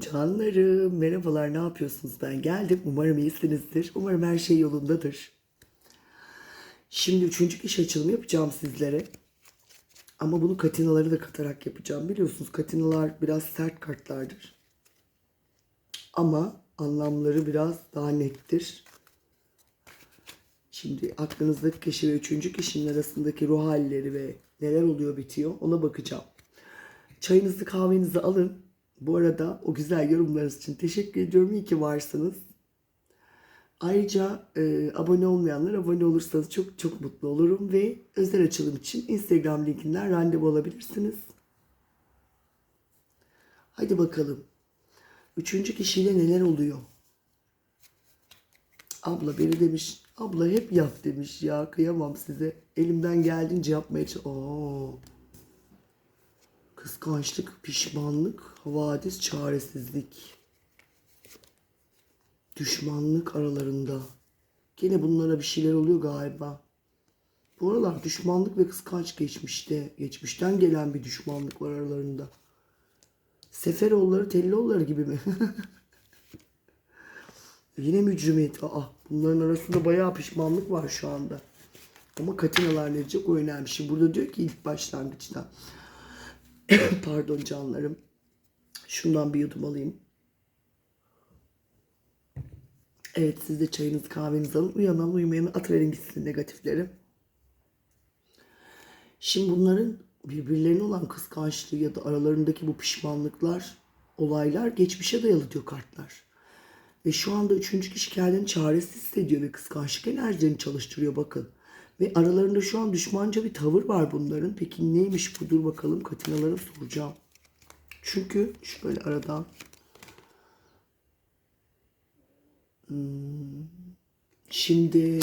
Canlarım merhabalar ne yapıyorsunuz? Ben geldim. Umarım iyisinizdir. Umarım her şey yolundadır. Şimdi üçüncü kişi açılımı yapacağım sizlere. Ama bunu katinaları da katarak yapacağım. Biliyorsunuz katinalar biraz sert kartlardır. Ama anlamları biraz daha nettir. Şimdi aklınızdaki kişi ve üçüncü kişinin arasındaki ruh halleri ve neler oluyor bitiyor ona bakacağım. Çayınızı kahvenizi alın. Bu arada o güzel yorumlarınız için teşekkür ediyorum. İyi ki varsınız. Ayrıca e, abone olmayanlar abone olursanız çok çok mutlu olurum ve özel açılım için Instagram linkinden randevu alabilirsiniz. Hadi bakalım. Üçüncü kişiyle neler oluyor? Abla biri demiş. Abla hep yap demiş ya. Kıyamam size. Elimden geldiğince yapmaya çalışıyorum. Kıskançlık, pişmanlık, havadis, çaresizlik. Düşmanlık aralarında. Gene bunlara bir şeyler oluyor galiba. Bu aralar düşmanlık ve kıskanç geçmişte, geçmişten gelen bir düşmanlık var aralarında. Seferoğulları, Tellioğulları gibi mi? Yine mücrimiyet. Aa, bunların arasında bayağı pişmanlık var şu anda. Ama katinalar ne diyecek o önemli. Şimdi burada diyor ki ilk başlangıçta. Pardon canlarım. Şundan bir yudum alayım. Evet siz de çayınızı kahvenizi alın. Uyanan uyumayanı atıverin gitsin negatifleri. Şimdi bunların birbirlerine olan kıskançlığı ya da aralarındaki bu pişmanlıklar, olaylar geçmişe dayalı diyor kartlar. Ve şu anda üçüncü kişi kendini çaresiz hissediyor ve kıskançlık enerjilerini çalıştırıyor bakın. Ve aralarında şu an düşmanca bir tavır var bunların. Peki neymiş bu? Dur bakalım katinalara soracağım. Çünkü şöyle aradan Hmm. Şimdi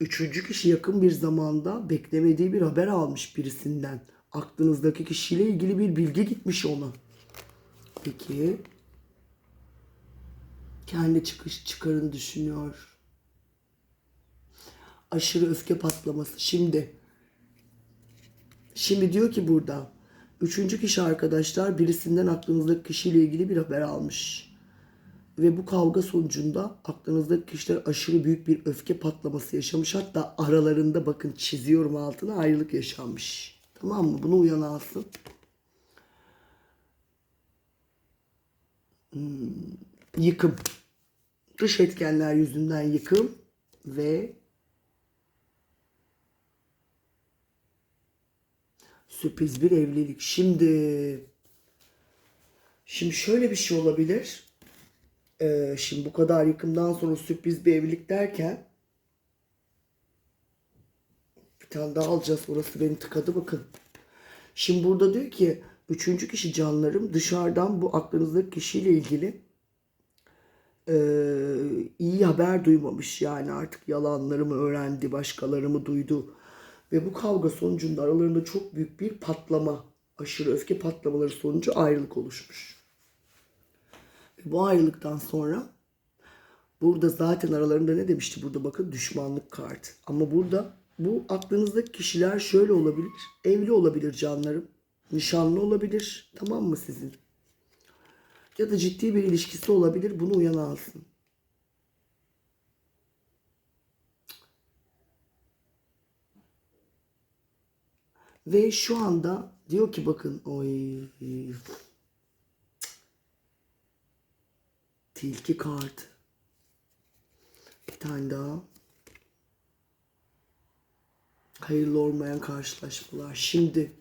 üçüncü kişi yakın bir zamanda beklemediği bir haber almış birisinden. Aklınızdaki kişiyle ilgili bir bilgi gitmiş ona. Peki kendi çıkış çıkarını düşünüyor. Aşırı öfke patlaması. Şimdi şimdi diyor ki burada üçüncü kişi arkadaşlar birisinden aklınızdaki kişiyle ilgili bir haber almış. Ve bu kavga sonucunda aklınızdaki kişiler aşırı büyük bir öfke patlaması yaşamış. Hatta aralarında bakın çiziyorum altına ayrılık yaşanmış. Tamam mı? Bunu uyan alsın. Hmm, Yıkım. Dış etkenler yüzünden yıkım ve sürpriz bir evlilik. Şimdi şimdi şöyle bir şey olabilir. Ee, şimdi bu kadar yıkımdan sonra sürpriz bir evlilik derken bir tane daha alacağız. Orası beni tıkadı bakın. Şimdi burada diyor ki üçüncü kişi canlarım dışarıdan bu aklınızdaki kişiyle ilgili e, iyi haber duymamış. Yani artık yalanlarımı öğrendi, başkalarımı duydu. Ve bu kavga sonucunda aralarında çok büyük bir patlama, aşırı öfke patlamaları sonucu ayrılık oluşmuş. Bu ayrılıktan sonra burada zaten aralarında ne demişti burada bakın düşmanlık kartı. Ama burada bu aklınızdaki kişiler şöyle olabilir. Evli olabilir canlarım. Nişanlı olabilir. Tamam mı sizin? Ya da ciddi bir ilişkisi olabilir. Bunu uyan alsın. Ve şu anda diyor ki bakın oy Tilki kart. Bir tane daha. Hayırlı olmayan karşılaşmalar. Şimdi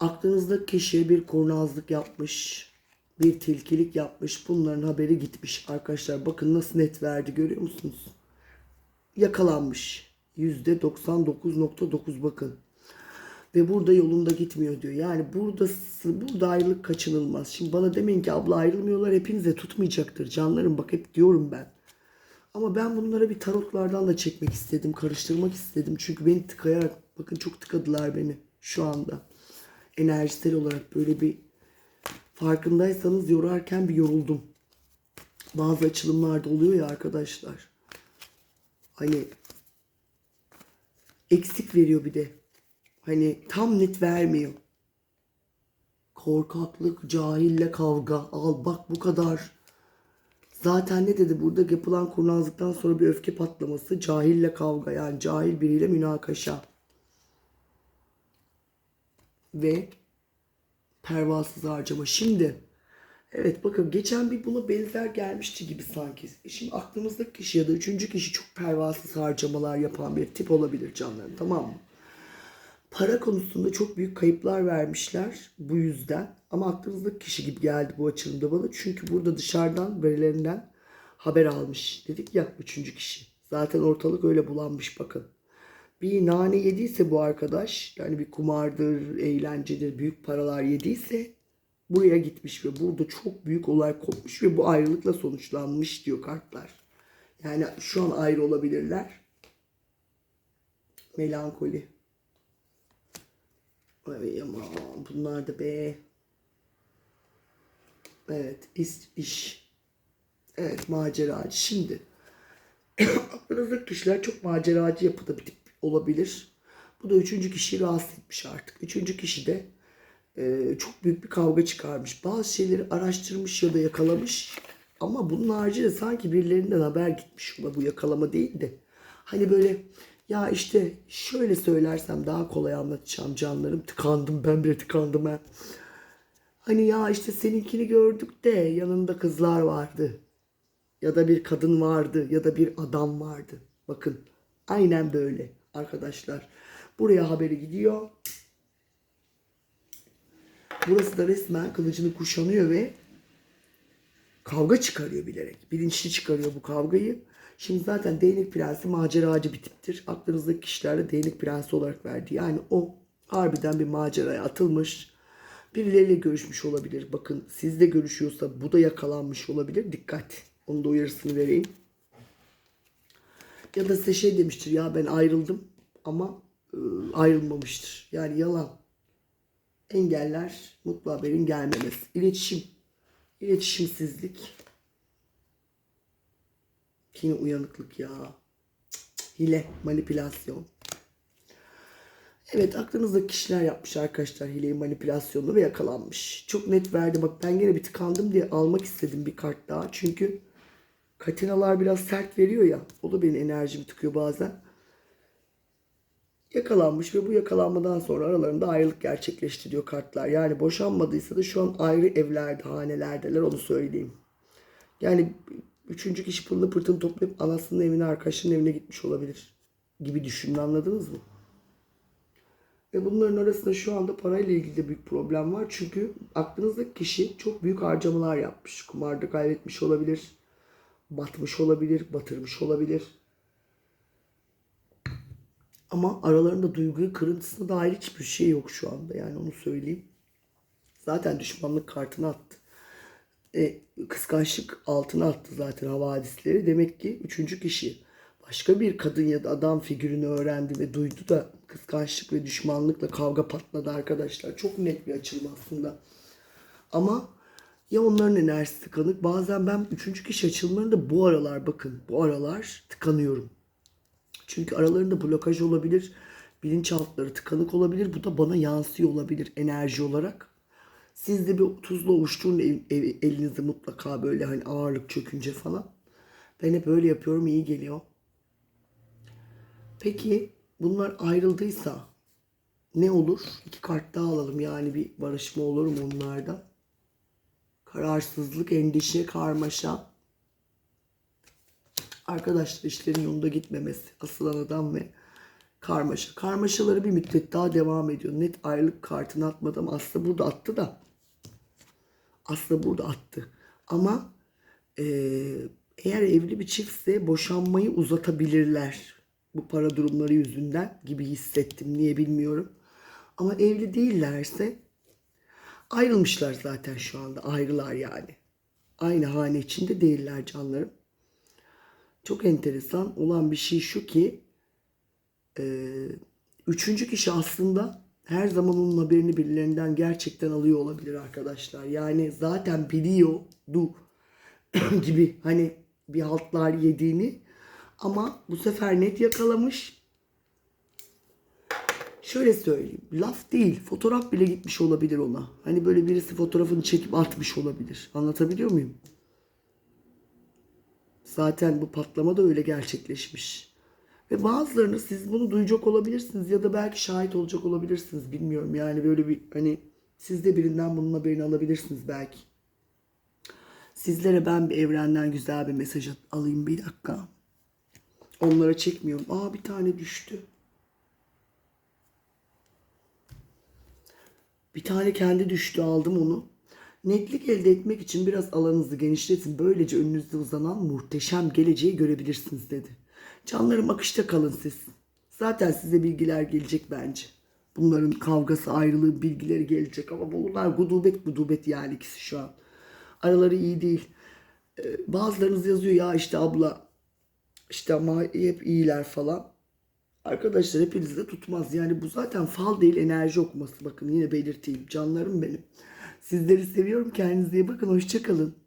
aklınızdaki kişiye bir kurnazlık yapmış, bir tilkilik yapmış. Bunların haberi gitmiş. Arkadaşlar bakın nasıl net verdi görüyor musunuz? Yakalanmış. %99.9 bakın. Ve burada yolunda gitmiyor diyor. Yani burada burada ayrılık kaçınılmaz. Şimdi bana demeyin ki abla ayrılmıyorlar hepinize tutmayacaktır. Canlarım bak hep diyorum ben. Ama ben bunlara bir tarotlardan da çekmek istedim. Karıştırmak istedim. Çünkü beni tıkayarak bakın çok tıkadılar beni şu anda. Enerjisel olarak böyle bir farkındaysanız yorarken bir yoruldum. Bazı açılımlarda oluyor ya arkadaşlar. Hani eksik veriyor bir de. Hani tam net vermiyor. Korkaklık, cahille kavga. Al bak bu kadar. Zaten ne dedi burada yapılan kurnazlıktan sonra bir öfke patlaması, cahille kavga yani cahil biriyle münakaşa. Ve pervasız harcama. Şimdi evet bakın geçen bir buna benzer gelmişti gibi sanki. Şimdi aklımızdaki kişi ya da üçüncü kişi çok pervasız harcamalar yapan bir tip olabilir canlarım tamam mı? Para konusunda çok büyük kayıplar vermişler bu yüzden. Ama aklınızdaki kişi gibi geldi bu açılımda bana. Çünkü burada dışarıdan verilerinden haber almış. Dedik ya üçüncü kişi. Zaten ortalık öyle bulanmış bakın. Bir nane yediyse bu arkadaş yani bir kumardır, eğlencedir, büyük paralar yediyse buraya gitmiş ve burada çok büyük olay kopmuş ve bu ayrılıkla sonuçlanmış diyor kartlar. Yani şu an ayrı olabilirler. Melankoli. Ay aman bunlar da be. Evet iş. iş. Evet maceracı. Şimdi aklınızdaki kişiler çok maceracı yapıda bir tip olabilir. Bu da üçüncü kişiyi rahatsız etmiş artık. Üçüncü kişi de e, çok büyük bir kavga çıkarmış. Bazı şeyleri araştırmış ya da yakalamış. Ama bunun haricinde sanki birilerinden haber gitmiş ona bu yakalama değil de. Hani böyle ya işte şöyle söylersem daha kolay anlatacağım canlarım. Tıkandım ben bile tıkandım ha. Hani ya işte seninkini gördük de yanında kızlar vardı. Ya da bir kadın vardı ya da bir adam vardı. Bakın aynen böyle arkadaşlar. Buraya haberi gidiyor. Burası da resmen kılıcını kuşanıyor ve kavga çıkarıyor bilerek. Bilinçli çıkarıyor bu kavgayı. Şimdi zaten değnek prensi maceracı bir tiptir. Aklınızdaki kişiler de değnek prensi olarak verdi. Yani o harbiden bir maceraya atılmış. Birileriyle görüşmüş olabilir. Bakın sizle görüşüyorsa bu da yakalanmış olabilir. Dikkat. Onun da uyarısını vereyim. Ya da size şey demiştir ya ben ayrıldım ama e, ayrılmamıştır. Yani yalan. Engeller mutlu haberin gelmemesi. İletişim. İletişimsizlik. Yine uyanıklık ya. Hile, manipülasyon. Evet aklınızdaki kişiler yapmış arkadaşlar hileyi manipülasyonu ve yakalanmış. Çok net verdi. Bak ben gene bir tıkandım diye almak istedim bir kart daha. Çünkü katinalar biraz sert veriyor ya. O da benim enerjimi tıkıyor bazen. Yakalanmış ve bu yakalanmadan sonra aralarında ayrılık gerçekleşti diyor kartlar. Yani boşanmadıysa da şu an ayrı evlerde, hanelerdeler onu söyleyeyim. Yani üçüncü kişi pılını pırtını toplayıp anasının evine, arkadaşının evine gitmiş olabilir gibi düşünün anladınız mı? Ve bunların arasında şu anda parayla ilgili de büyük problem var. Çünkü aklınızdaki kişi çok büyük harcamalar yapmış. Kumarda kaybetmiş olabilir. Batmış olabilir. Batırmış olabilir. Ama aralarında duyguyu kırıntısına dair hiçbir şey yok şu anda. Yani onu söyleyeyim. Zaten düşmanlık kartını attı. E, kıskançlık altına attı zaten havadisleri. Demek ki üçüncü kişi başka bir kadın ya da adam figürünü öğrendi ve duydu da kıskançlık ve düşmanlıkla kavga patladı arkadaşlar. Çok net bir açılım aslında. Ama ya onların enerjisi tıkanık. Bazen ben üçüncü kişi açılımlarında bu aralar bakın bu aralar tıkanıyorum. Çünkü aralarında blokaj olabilir. Bilinçaltları tıkanık olabilir. Bu da bana yansıyor olabilir enerji olarak. Siz de bir tuzla ovuşturun el, el- elinizi mutlaka böyle hani ağırlık çökünce falan. Ben hep böyle yapıyorum iyi geliyor. Peki bunlar ayrıldıysa ne olur? İki kart daha alalım yani bir barışma olur mu onlarda? Kararsızlık, endişe, karmaşa. Arkadaşlar işlerin yolunda gitmemesi, asılan adam ve karmaşa. Karmaşaları bir müddet daha devam ediyor. Net ayrılık kartını atmadım. Aslında burada attı da. Aslında burada attı. Ama eee, eğer evli bir çiftse boşanmayı uzatabilirler. Bu para durumları yüzünden gibi hissettim. Niye bilmiyorum. Ama evli değillerse ayrılmışlar zaten şu anda. Ayrılar yani. Aynı hane içinde değiller canlarım. Çok enteresan olan bir şey şu ki e, üçüncü kişi aslında her zaman onun haberini birilerinden gerçekten alıyor olabilir arkadaşlar. Yani zaten biliyordu gibi hani bir haltlar yediğini ama bu sefer net yakalamış Şöyle söyleyeyim. Laf değil. Fotoğraf bile gitmiş olabilir ona. Hani böyle birisi fotoğrafını çekip atmış olabilir. Anlatabiliyor muyum? Zaten bu patlama da öyle gerçekleşmiş. Ve bazılarını siz bunu duyacak olabilirsiniz ya da belki şahit olacak olabilirsiniz. Bilmiyorum yani böyle bir hani siz de birinden bunun haberini alabilirsiniz belki. Sizlere ben bir evrenden güzel bir mesaj alayım bir dakika. Onlara çekmiyorum. Aa bir tane düştü. Bir tane kendi düştü aldım onu. Netlik elde etmek için biraz alanınızı genişletin. Böylece önünüzde uzanan muhteşem geleceği görebilirsiniz dedi. Canlarım akışta kalın siz. Zaten size bilgiler gelecek bence. Bunların kavgası, ayrılığı, bilgileri gelecek ama bunlar gudubet gudubet yani ikisi şu an. Araları iyi değil. Ee, bazılarınız yazıyor ya işte abla işte ama hep iyiler falan. Arkadaşlar hepinizi de tutmaz. Yani bu zaten fal değil enerji okuması. Bakın yine belirteyim. Canlarım benim. Sizleri seviyorum. Kendinize iyi bakın. Hoşçakalın.